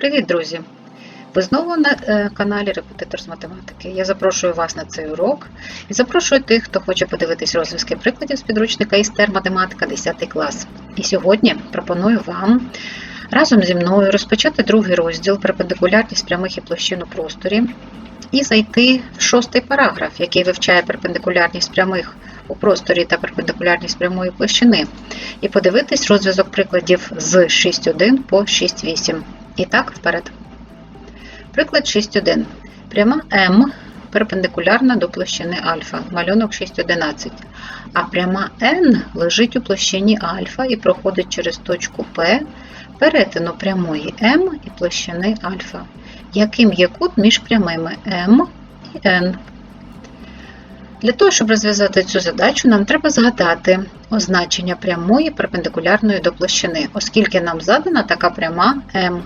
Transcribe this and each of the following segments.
Привіт, друзі! Ви знову на е, каналі Репетитор з математики. Я запрошую вас на цей урок і запрошую тих, хто хоче подивитись розв'язки прикладів з підручника Істер Математика 10 клас. І сьогодні пропоную вам разом зі мною розпочати другий розділ перпендикулярність прямих і площин у просторі і зайти в шостий параграф, який вивчає перпендикулярність прямих у просторі та перпендикулярність прямої площини, і подивитись розв'язок прикладів з 6.1 по 6.8. І так, вперед. Приклад 6.1. Пряма М перпендикулярна до площини альфа, малюнок 6.11. А пряма N лежить у площині альфа і проходить через точку P перетину прямої М і площини альфа. Яким є кут між прямими М і N? Для того, щоб розв'язати цю задачу, нам треба згадати означення прямої перпендикулярної до площини, оскільки нам задана така пряма М.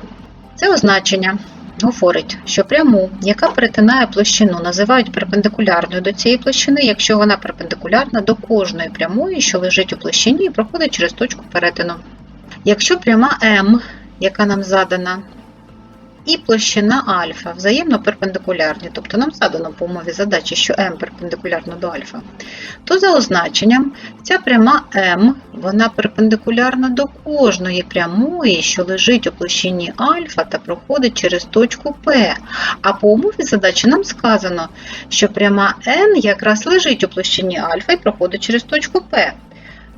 Це означення говорить, що пряму, яка перетинає площину, називають перпендикулярною до цієї площини, якщо вона перпендикулярна до кожної прямої, що лежить у площині і проходить через точку перетину. Якщо пряма М, яка нам задана, і площина альфа взаємно перпендикулярні, тобто нам задано по умові задачі, що m перпендикулярно до альфа, то за означенням ця пряма m вона перпендикулярна до кожної прямої, що лежить у площині альфа та проходить через точку P. А по умові задачі нам сказано, що пряма n якраз лежить у площині альфа і проходить через точку P.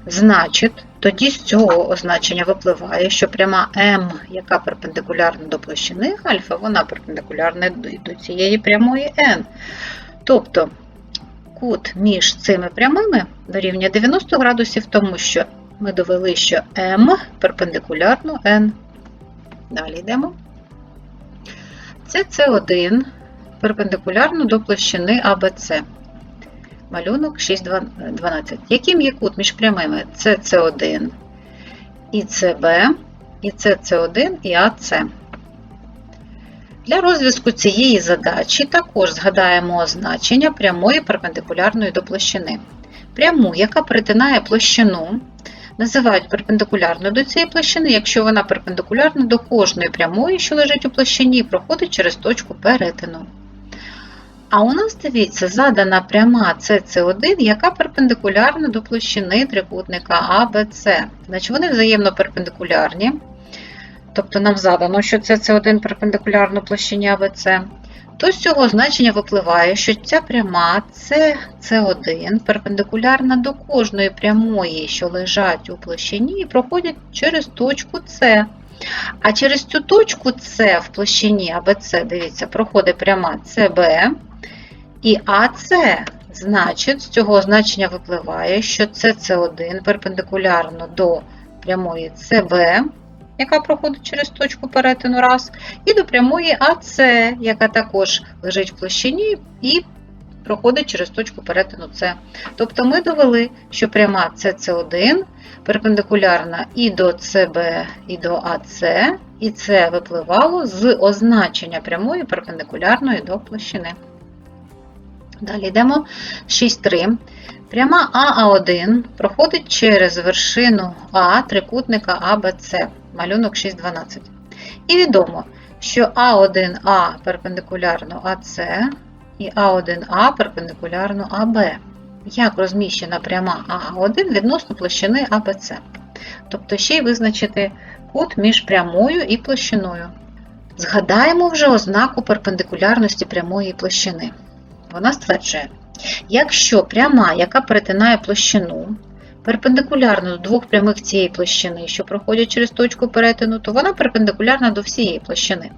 Значить, тоді з цього означення випливає, що пряма М, яка перпендикулярна до площини альфа, вона перпендикулярна до цієї прямої N. Тобто кут між цими прямими дорівнює 90 градусів, тому що ми довели, що М перпендикулярно N. Далі йдемо. Це С1 перпендикулярно до площини ABC малюнок 6.12. Яким є кут між прямими СС1 і СБ, і СС1 і АС? Для розв'язку цієї задачі також згадаємо означення прямої перпендикулярної до площини. Пряму, яка перетинає площину, називають перпендикулярною до цієї площини, якщо вона перпендикулярна до кожної прямої, що лежить у площині, і проходить через точку перетину. А у нас, дивіться, задана пряма СС1, яка перпендикулярна до площини трикутника ABC. Значить, вони взаємно перпендикулярні. Тобто нам задано, що СС1 перпендикулярно площині ABC. То з цього значення випливає, що ця пряма СС1 перпендикулярна до кожної прямої, що лежать у площині, і проходять через точку С. А через цю точку С в площині ABC, дивіться, проходить пряма СБ. І АС, значить, з цього значення випливає, що СС1 перпендикулярно до прямої СБ, яка проходить через точку перетину раз, і до прямої АС, яка також лежить в площині і проходить через точку перетину С. Тобто ми довели, що пряма СС1 перпендикулярна і до СБ, і до АС, і це випливало з означення прямої перпендикулярної до площини. Далі йдемо 6,3. Пряма АА1 проходить через вершину А трикутника АБЦ, малюнок 6,12. І відомо, що А1А перпендикулярно АС і А1А перпендикулярно АБ. Як розміщена пряма АА1 відносно площини АБЦ. Тобто ще й визначити кут між прямою і площиною. Згадаємо вже ознаку перпендикулярності прямої площини. Вона стверджує, якщо пряма, яка перетинає площину, перпендикулярна до двох прямих цієї площини, що проходять через точку перетину, то вона перпендикулярна до всієї площини.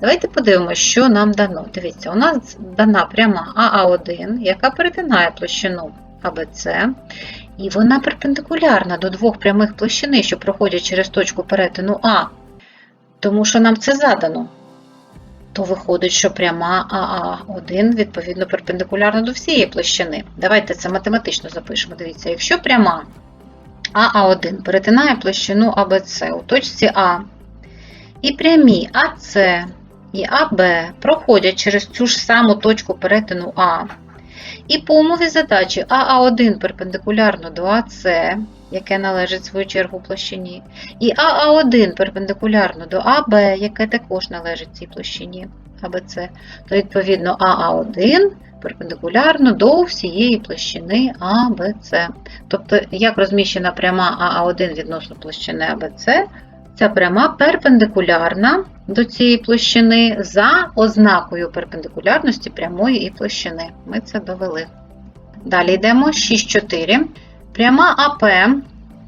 Давайте подивимося, що нам дано. Дивіться, у нас дана пряма АА1, яка перетинає площину АБЦ, і вона перпендикулярна до двох прямих площини, що проходять через точку перетину А. Тому що нам це задано то виходить, що пряма АА1 відповідно перпендикулярна до всієї площини. Давайте це математично запишемо. Дивіться, якщо пряма АА1 перетинає площину АБЦ у точці А, і прямі АС і АБ проходять через цю ж саму точку перетину А, і по умові задачі АА1 перпендикулярно до АС, яке належить в свою чергу площині, і АА1 перпендикулярно до АБ, яке також належить цій площині АБЦ, то відповідно АА1 перпендикулярно до всієї площини АБЦ. Тобто, як розміщена пряма АА1 відносно площини АБЦ, ця пряма перпендикулярна до цієї площини за ознакою перпендикулярності прямої і площини. Ми це довели. Далі йдемо 6,4. Пряма АП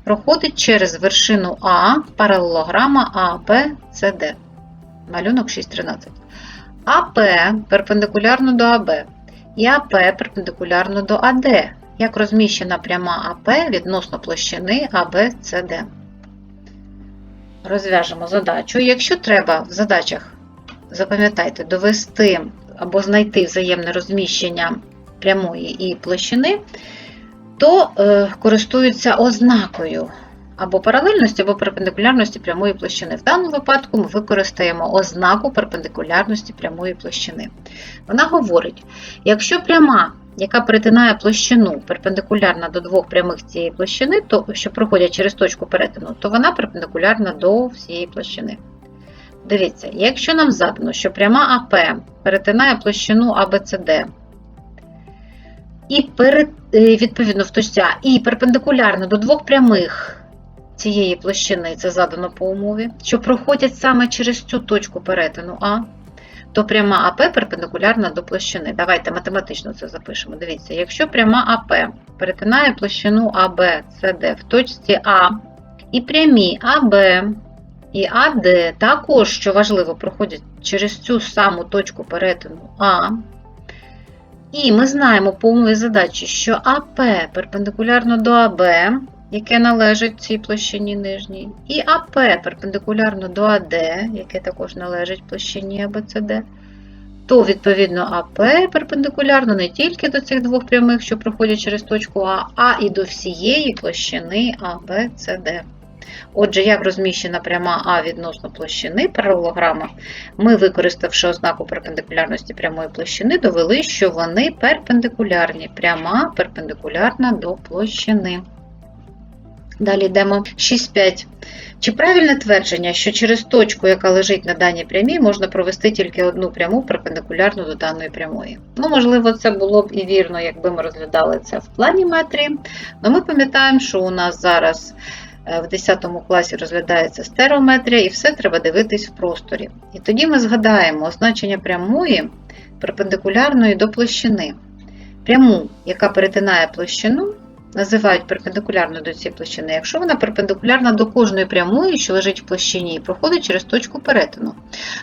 проходить через вершину А паралелограма АБЦД. Малюнок 6,13. АП перпендикулярно до АБ і АП перпендикулярно до АД, як розміщена пряма АП відносно площини АБЦД. Розв'яжемо задачу. Якщо треба в задачах, запам'ятайте, довести або знайти взаємне розміщення прямої і площини, то е, користуються ознакою або паралельності, або перпендикулярності прямої площини. В даному випадку ми використаємо ознаку перпендикулярності прямої площини. Вона говорить, якщо пряма, яка перетинає площину перпендикулярна до двох прямих цієї площини, то що проходять через точку перетину, то вона перпендикулярна до всієї площини. Дивіться, якщо нам задано, що пряма АП перетинає площину АБЦД, і перед, е, відповідно в точці і перпендикулярно до двох прямих цієї площини, це задано по умові, що проходять саме через цю точку перетину А, то пряма АП перпендикулярна до площини. Давайте математично це запишемо. Дивіться, якщо пряма АП перетинає площину АБ, СД в точці А, і прямі АБ і АД також, що важливо, проходять через цю саму точку перетину А. І ми знаємо по умові задачі, що АП перпендикулярно до АБ, яке належить цій площині нижній, і АП перпендикулярно до АД, яке також належить площині АБЦД, то, відповідно, АП перпендикулярно не тільки до цих двох прямих, що проходять через точку А, а і до всієї площини АБЦД. Отже, як розміщена пряма А відносно площини паралелограма, ми, використавши ознаку перпендикулярності прямої площини, довели, що вони перпендикулярні. Пряма перпендикулярна до площини. Далі йдемо 6,5. Чи правильне твердження, що через точку, яка лежить на даній прямій, можна провести тільки одну пряму перпендикулярну до даної прямої? Ну, можливо, це було б і вірно, якби ми розглядали це в плані метрії. Але ми пам'ятаємо, що у нас зараз в 10 класі розглядається стереометрія, і все треба дивитись в просторі. І тоді ми згадаємо означення прямої перпендикулярної до площини. Пряму, яка перетинає площину, називають перпендикулярною до цієї площини, якщо вона перпендикулярна до кожної прямої, що лежить в площині, і проходить через точку перетину.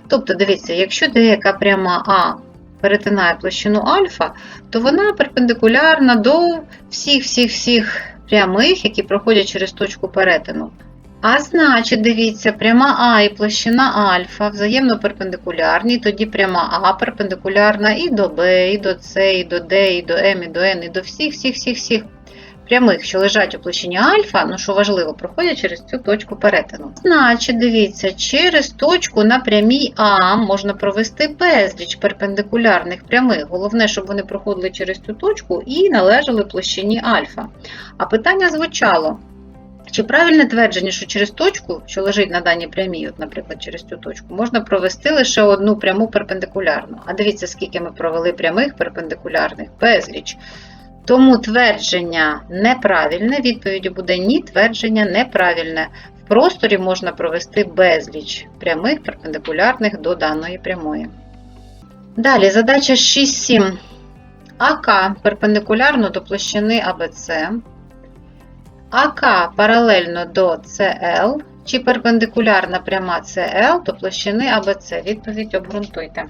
Тобто, дивіться, якщо деяка пряма А перетинає площину альфа, то вона перпендикулярна до всіх-всіх-всіх прямих, які проходять через точку перетину. А значить, дивіться, пряма А і площина альфа взаємно перпендикулярні, тоді пряма А перпендикулярна і до Б, і до С, і до Д, і до М, і до Н, і до всіх-всіх-всіх-всіх прямих, що лежать у площині альфа, ну що важливо, проходять через цю точку перетину. Значить, дивіться, через точку на прямій А можна провести безліч перпендикулярних прямих. Головне, щоб вони проходили через цю точку і належали площині альфа. А питання звучало. Чи правильне твердження, що через точку, що лежить на даній прямій, от, наприклад, через цю точку, можна провести лише одну пряму перпендикулярну? А дивіться, скільки ми провели прямих перпендикулярних, безліч. Тому твердження неправильне, відповіддю буде ні, твердження неправильне. В просторі можна провести безліч прямих перпендикулярних до даної прямої. Далі задача 6-7. АК перпендикулярно до площини АБЦ. АК паралельно до CL, чи перпендикулярна пряма CL до площини АБЦ. Відповідь обґрунтуйте.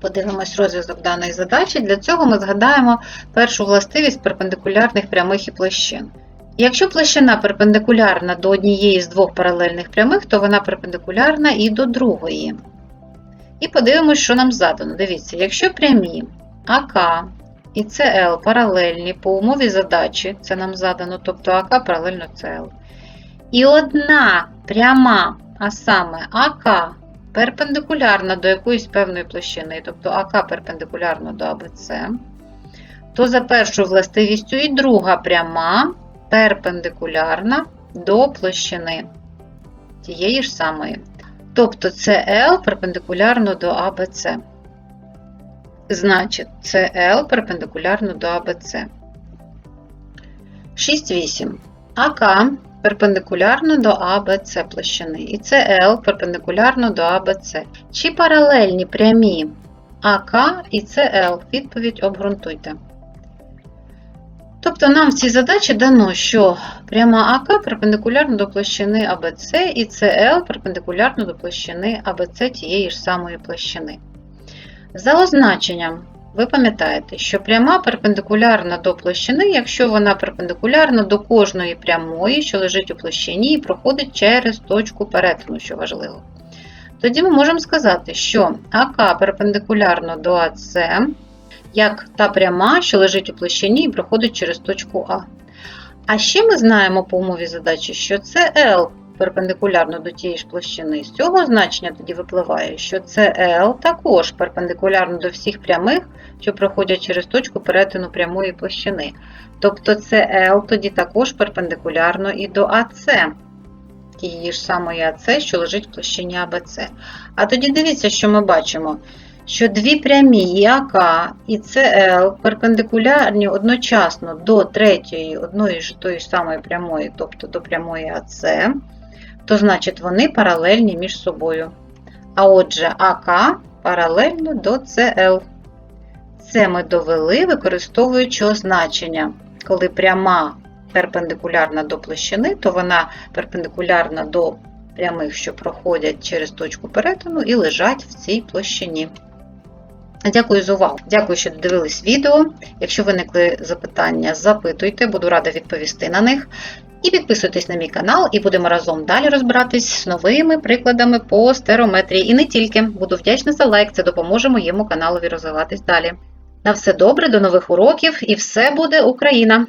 Подивимось розв'язок даної задачі. Для цього ми згадаємо першу властивість перпендикулярних прямих і площин. Якщо площина перпендикулярна до однієї з двох паралельних прямих, то вона перпендикулярна і до другої. І подивимось, що нам задано. Дивіться, якщо прямі АК і СЛ паралельні по умові задачі, це нам задано, тобто АК паралельно СЛ. І одна пряма, а саме АК перпендикулярна до якоїсь певної площини, тобто АК перпендикулярно до АБЦ, то за першою властивістю і друга пряма перпендикулярна до площини тієї ж самої. Тобто CL перпендикулярно до ABC. Значить, CL перпендикулярно до ABC. 6,8. АК перпендикулярно до АБЦ площини. І CL перпендикулярно до АБЦ. Чи паралельні прямі АК і CL? Відповідь обґрунтуйте. Тобто нам в цій задачі дано, що пряма АК перпендикулярна до площини АБЦ і CL перпендикулярно до площини АБЦ тієї ж самої площини. За означенням, ви пам'ятаєте, що пряма перпендикулярна до площини, якщо вона перпендикулярна до кожної прямої, що лежить у площині і проходить через точку перетину, що важливо. Тоді ми можемо сказати, що АК перпендикулярно до АЦ, як та пряма, що лежить у площині і проходить через точку А. А ще ми знаємо по умові задачі, що CL перпендикулярно до тієї ж площини. З цього значення тоді випливає, що CL також перпендикулярно до всіх прямих, що проходять через точку перетину прямої площини. Тобто CL тоді також перпендикулярно і до AC, тієї ж самої AC, що лежить в площині ABC. А тоді дивіться, що ми бачимо. Що дві прямі і АК і CL перпендикулярні одночасно до третьої одної ж тої ж самої прямої, тобто до прямої АС, то значить вони паралельні між собою. А отже, АК паралельно до CL. Це ми довели, використовуючи означення. Коли пряма перпендикулярна до площини, то вона перпендикулярна до прямих, що проходять через точку перетину і лежать в цій площині. Дякую за увагу. Дякую, що додивились відео. Якщо виникли запитання, запитуйте, буду рада відповісти на них. І підписуйтесь на мій канал, і будемо разом далі розбиратись з новими прикладами по стерометрії. І не тільки. Буду вдячна за лайк, це допоможе моєму каналові розвиватись далі. На все добре, до нових уроків, і все буде Україна!